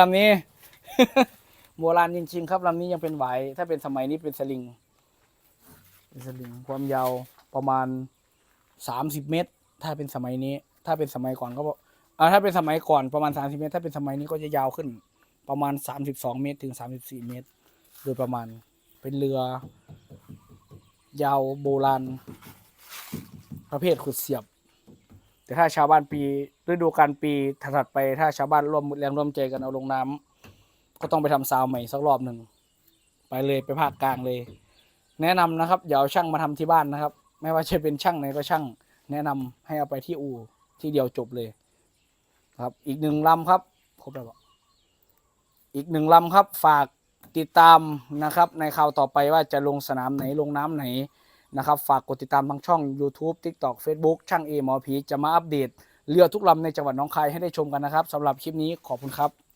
ลำนี้ โบราณจริงๆครับลำนี้ยังเป็นไหวถ้าเป็นสมัยนี้เป็นสลิงเป็นสลิงความยาวประมาณสามสิบเมตร ถ้าเป็นสมัยนี้ ถ้าเป็นสมัยก่อนก็บอกอ่าถ้าเป็นสมัยก่อนประมาณสามสิบเมตร ถ้าเป็นสมัยนี้ก็จะยาวขึ้น ประมาณสามสิบสองเมตร ถึงสามสิบสี่เมตร โดยประมาณเป็นเรือ ยาวโบราณ ประเภทขุดเสียบ แต่ถ้าชาวบ้านปีฤดูกาลปีถัดไป ถ้าชาวบ้านร่วมแรงร่วมใจกันเอาลงน้ำก็ต้องไปทำซาวใหม่สักรอบหนึ่งไปเลยไปภาคกลางเลย แนะนำนะครับอย่าเอาช่างมาทำที่บ้านนะครับ ไม่ว่าจะเป็นช่างไหนก็ช่าง แนะนำให้เอาไปที่อู่ที่เดียวจบเลย ครับ อีกหนึ่งลำครับครบแล้วออีกหนึ่งลำครับฝากติดตามนะครับ ในข่าวต่อไปว่าจะลงสนามไหนลงน้ำไหน นะครับ ฝากกดติดตามทางช่อง YouTube TikTok Facebook ช่างเอหมอผีจะมาอัปเดต เรือทุกลำในจังหวัดหน้องคายให้ได้ชมกันนะครับสำหรับคลิปนี้ขอบคุณครับ